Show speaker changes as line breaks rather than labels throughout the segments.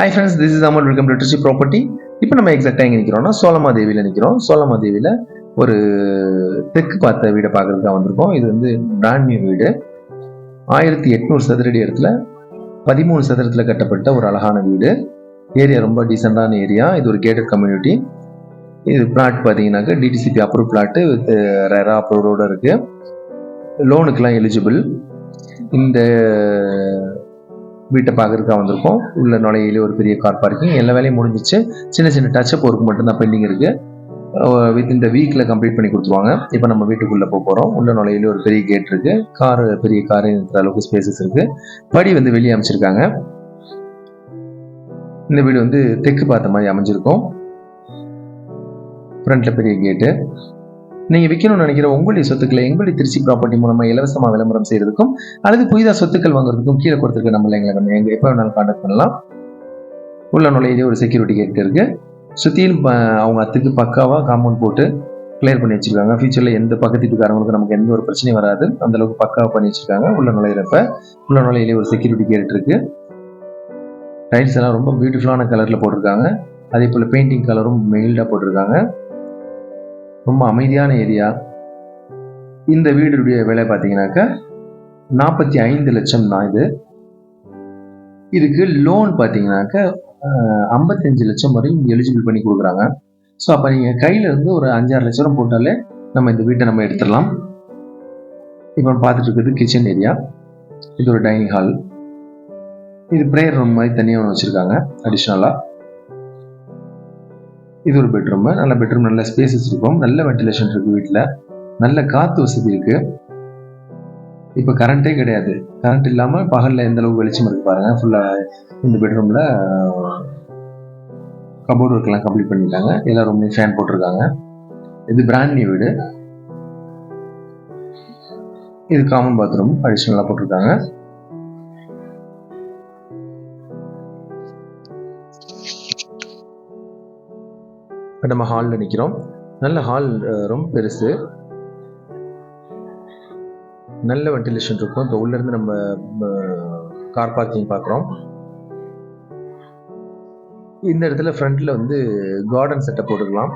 Hi friends this is amount welcome to Trichy property இப்போ நம்ம எக்ஸாக்டாக எங்கே நிற்கிறோம்னா சோலமாதேவியில் நிற்கிறோம் சோலமாதேவியில் ஒரு தெற்கு பார்த்த வீடை பார்க்கறதுக்கு தான் வந்திருக்கோம். இது வந்து பிராண்ட் நியூ வீடு. ஆயிரத்தி எட்நூறு சதுரடி இடத்துல பதிமூணு சதுரத்தில் கட்டப்பட்ட ஒரு அழகான வீடு. ஏரியா ரொம்ப டீசெண்டான ஏரியா இது ஒரு கேட்டட் கம்யூனிட்டி இது பிளாட் பார்த்தீங்கன்னாக்கா DTCP approve plot with RERA அப்ரூவோடு இருக்குது லோனுக்கெலாம் எலிஜிபிள் இந்த வீட்டை பார்க்குறதுக்காக வந்திருக்கோம். உள்ள நுழையிலே ஒரு பெரிய கார் பார்க்கிங் எல்லா வேலையும் முடிஞ்சிச்சு. சின்ன சின்ன டச்சப் ஒர்க் மட்டும்தான் பெண்டிங் இருக்கு. வித் இந்த வீக்கில் கம்ப்ளீட் பண்ணி கொடுத்துருவாங்க. இப்போ நம்ம வீட்டுக்குள்ளே போக போகிறோம் உள்ள நுழையிலே ஒரு பெரிய கேட் இருக்கு. கார் பெரிய கார் இருக்கிற அளவுக்கு ஸ்பேசஸ் இருக்கு. படி வந்து வெளியே அமைச்சிருக்காங்க. இந்த வீடு வந்து தெற்கு பார்த்த மாதிரி அமைஞ்சிருக்கும். ஃப்ரண்ட்ல பெரிய கேட்டு நீங்க விற்கணும்னு நினைக்கிற உங்களுடைய சொத்துக்களை எங்களுடைய திருச்சி ப்ராப்பர்ட்டி மூலமா இலவசமா விளம்பரம் செய்யறதுக்கும் அல்லது புதிதாக சொத்துக்கள் வாங்குறதுக்கும் கீழே கொடுத்துருக்க நம்ம எங்களை நம்ம எங்க எப்போ வேணாலும் கான்டாக்ட் பண்ணலாம். உள்ள நுழையதே ஒரு செக்யூரிட்டி கேட் இருக்கு. சுத்தியும் அவங்க அத்துக்கு பக்காவாக காம்பவுண்ட் போட்டு கிளியர் பண்ணி வச்சிருக்காங்க. ஃபியூச்சர்ல எந்த பக்கத்து வீட்டுக்காரங்களுக்கு நமக்கு எந்த ஒரு பிரச்சனையும் வராது. அந்த அளவுக்கு பக்காவாக பண்ணி வச்சிருக்காங்க. உள்ள நுழையிறப்ப உள்ள நுழையிலே ஒரு செக்யூரிட்டி கேட் இருக்கு. டைல்ஸ் எல்லாம் ரொம்ப பியூட்டிஃபுல்லான கலர்ல போட்டிருக்காங்க. அதே போல பெயிண்டிங் கலரும் மெயில்டா போட்டிருக்காங்க. ரொம்ப அமைதியான ஏரியா. இந்த வீடுடைய விலை பார்த்தீங்கன்னாக்கா நாற்பத்தி ஐந்து லட்சம் தான் இது. இதுக்கு லோன் பார்த்தீங்கன்னாக்கா ஐம்பத்தஞ்சு லட்சம் வரையும் எலிஜிபிள் பண்ணி கொடுக்குறாங்க. ஸோ அப்போ நீங்கள் கையில் இருந்து ஒரு அஞ்சாறு லட்சம் ரூபா போட்டாலே நம்ம இந்த வீட்டை நம்ம எடுத்துடலாம். இப்போ பார்த்துட்டு இருக்கிறது கிச்சன் ஏரியா இது ஒரு டைனிங் ஹால் இது ப்ரேயர் ரூம் மாதிரி தனியாக ஒன்று வச்சுருக்காங்க அடிஷ்னலாக இது ஒரு பெட்ரூம் நல்ல பெட்ரூம் நல்ல ஸ்பேசஸ் இருக்கும். நல்ல வென்டிலேஷன் இருக்கு வீட்டில் நல்ல காற்று வசதி இருக்கு. இப்போ கரண்ட்டே கிடையாது. கரண்ட் இல்லாமல் பகலில் எந்த அளவுக்கு வெளிச்சம் இருக்கு பாருங்க. ஃபுல்லாக இந்த பெட்ரூமில் கபோர்ட் ஒர்க்லாம் கம்ப்ளீட் பண்ணிட்டாங்க. எல்லா ரூம்லையும் ஃபேன் போட்டிருக்காங்க. இது பிராண்ட் நியூ வீடு. இது காமன் பாத்ரூம் அடிஷ்னலாக போட்டிருக்காங்க. இப்போ நம்ம ஹாலில் நிற்கிறோம் நல்ல ஹால் ரொம்ப பெருசு. நல்ல வென்டிலேஷன் இருக்கும். இப்போ உள்ளேருந்து நம்ம கார் பார்க்கிங் பார்க்குறோம் இந்த இடத்துல ஃப்ரண்ட்டில் வந்து கார்டன் செட்டப் போட்டுக்கலாம்.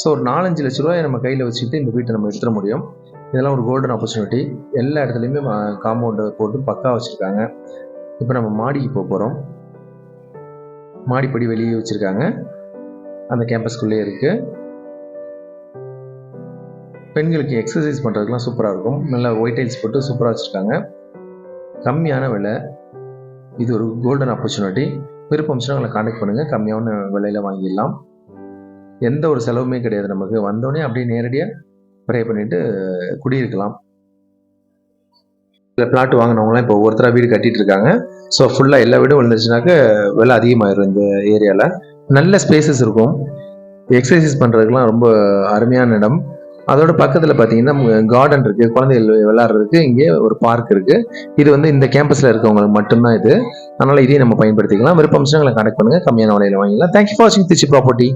ஸோ ஒரு நாலஞ்சு லட்ச ரூபாய் நம்ம கையில் வச்சுக்கிட்டு இந்த வீட்டை நம்ம எடுத்துட முடியும். இதெல்லாம் ஒரு கோல்டன் ஆப்பர்ச்சுனிட்டி எல்லா இடத்துலையுமே காம்பவுண்டு போட்டு பக்கா வச்சுருக்காங்க. இப்போ நம்ம மாடிக்கு போக போகிறோம் மாடிப்படி வெளியே வச்சுருக்காங்க. அந்த கேம்பஸ்குள்ளே இருக்குது பெண்களுக்கு எக்ஸசைஸ் பண்ணுறதுக்குலாம் சூப்பராக இருக்கும். நல்லா ஒயிட் டைல்ஸ் போட்டு சூப்பராக வச்சுருக்காங்க. கம்மியான விலை. இது ஒரு கோல்டன் ஆப்பர்ச்சுனிட்டி விருப்பம் உங்களை காண்டாக்ட் பண்ணுங்கள் கம்மியான விலையில் வாங்கிடலாம். எந்த ஒரு செலவுமே கிடையாது நமக்கு. வந்தோடனே அப்படியே நேரடியாக ப்ரே பண்ணிட்டு குடியிருக்கலாம். இல்லை பிளாட் வாங்கினவங்களாம் இப்போ ஒவ்வொருத்தராக வீடு கட்டிகிட்டு இருக்காங்க. ஸோ ஃபுல்லாக எல்லா வீடும் விழுந்துச்சுனாக்க விலை அதிகமாயிரும் இந்த ஏரியாவில் நல்ல ஸ்பேசஸ் இருக்கும். எக்ஸசைஸ் பண்ணுறதுக்குலாம் ரொம்ப அருமையான இடம். அதோட பக்கத்தில் பார்த்தீங்கன்னா கார்டன் இருக்குது குழந்தைகள் விளாட்றதுக்கு இங்கே ஒரு பார்க் இருக்குது இது வந்து இந்த கேம்பஸில் இருக்கவங்களுக்கு மட்டும்தான் இது. அதனால் இதையும் நம்ம பயன்படுத்திக்கலாம். விருப்பம் கனெக்ட் பண்ணுங்கள் கம்மியான விலையில் வாங்கிக்கலாம் தேங்க்யூ ஃபார் வாட்சிங் திருச்சி ப்ராப்பர்ட்டி